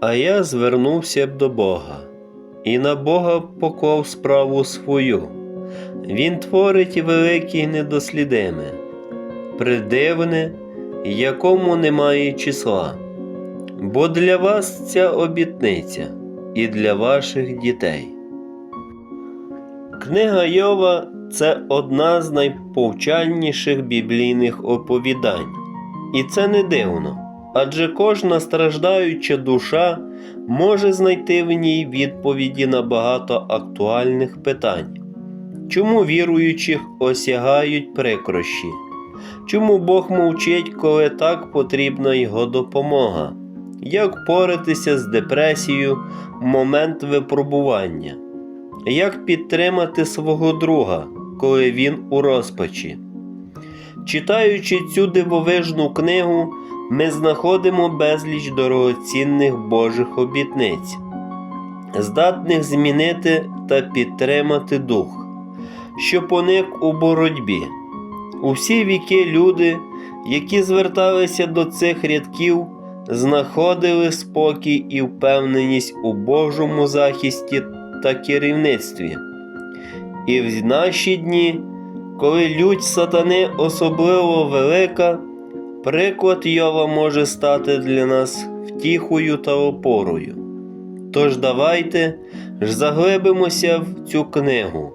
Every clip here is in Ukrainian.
А я звернувся б до Бога, і на Бога поклав справу свою. Він творить велике й недослідиме, придивне, якому немає числа. Бо для вас ця обітниця і для ваших дітей. Книга Йова це одна з найповчальніших біблійних оповідань. І це не дивно, адже кожна страждаюча душа може знайти в ній відповіді на багато актуальних питань. Чому віруючих осягають прикрощі? Чому Бог мовчить, коли так потрібна його допомога? Як поратися з депресією в момент випробування? Як підтримати свого друга, коли він у розпачі? Читаючи цю дивовижну книгу, ми знаходимо безліч дорогоцінних Божих обітниць, здатних змінити та підтримати дух, що поник у боротьбі. У всі віки люди, які зверталися до цих рядків, знаходили спокій і впевненість у Божому захисті та керівництві. І в наші дні, коли лють сатани особливо велика, приклад Йова може стати для нас втіхою та опорою. Тож давайте ж заглибимося в цю книгу,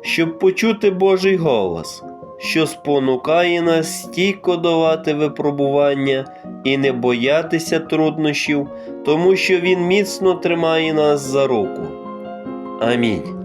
щоб почути Божий голос, що спонукає нас стійко долати випробування і не боятися труднощів, тому що Він міцно тримає нас за руку. Амінь.